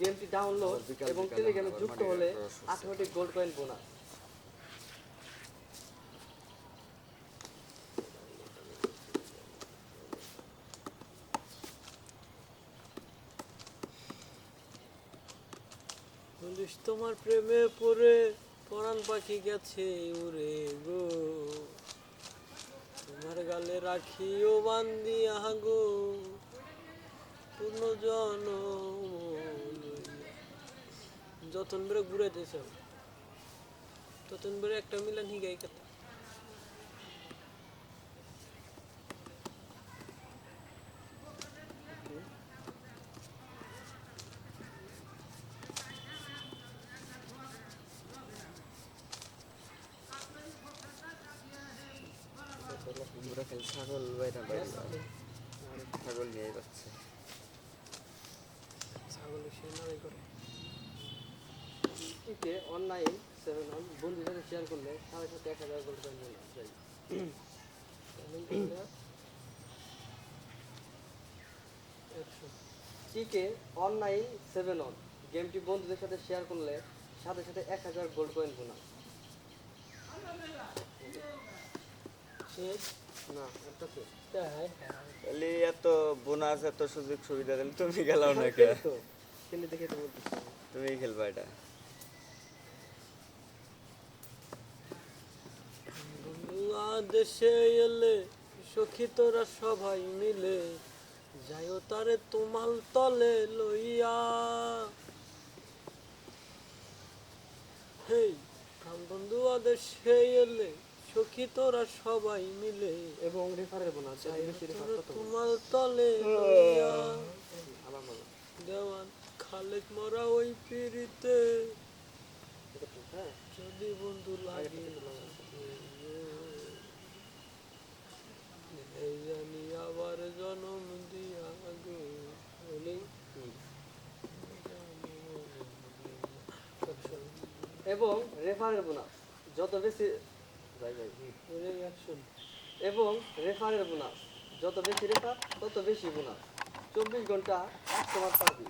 গেমটি ডাউনলোড এবং টেলিগ্রামে যুক্ত হলে অটোমেটিক গোল্ড কয়েন বোনাস তোমার প্রেমে পড়ে পরাণ পাখি গেছে উড়ে গো। তোমার গালে রাখিও বান্দি বান্দিয়া গো পূর্ণ জন যতন বেড়ে ঘুরাইতেছ ততন বেড়ে একটা মিলান হিগাই কথা। ছাগল বাইরে ছাগল নিয়ে যাচ্ছে। এতে অনলাইন সেভেন অন বন্ধুদের সাথে শেয়ার করলে সাড়ে সাথে এক হাজার গোল্ড কয়েন বোনাস যাই। অনলাইন সেভেন অন গেমটি বন্ধুদের সাথে শেয়ার করলে সাথে সাথে এক হাজার গোল্ড কয়েন বোনাস। তাহলে এত বোনাস এত সুযোগ সুবিধা দিলে তুমি গেলাও না কে দেখে তুমি খেলবা এটা। দেশে এলে সখী তোরা সবাই মিলে যাইও তারে তোমাল তলে লইয়া। হেই বন্ধু আদেশে এলে সখী তোরা সবাই মিলে এবং রেফারের বোনাস তোমাল তলে লইয়া। এবং রেফারের বোনাস, যত বেশি এবং রেফারের বোনাস, যত বেশি রেফার, তত বেশি বোনাস। চব্বিশ ঘণ্টা একশো পাবি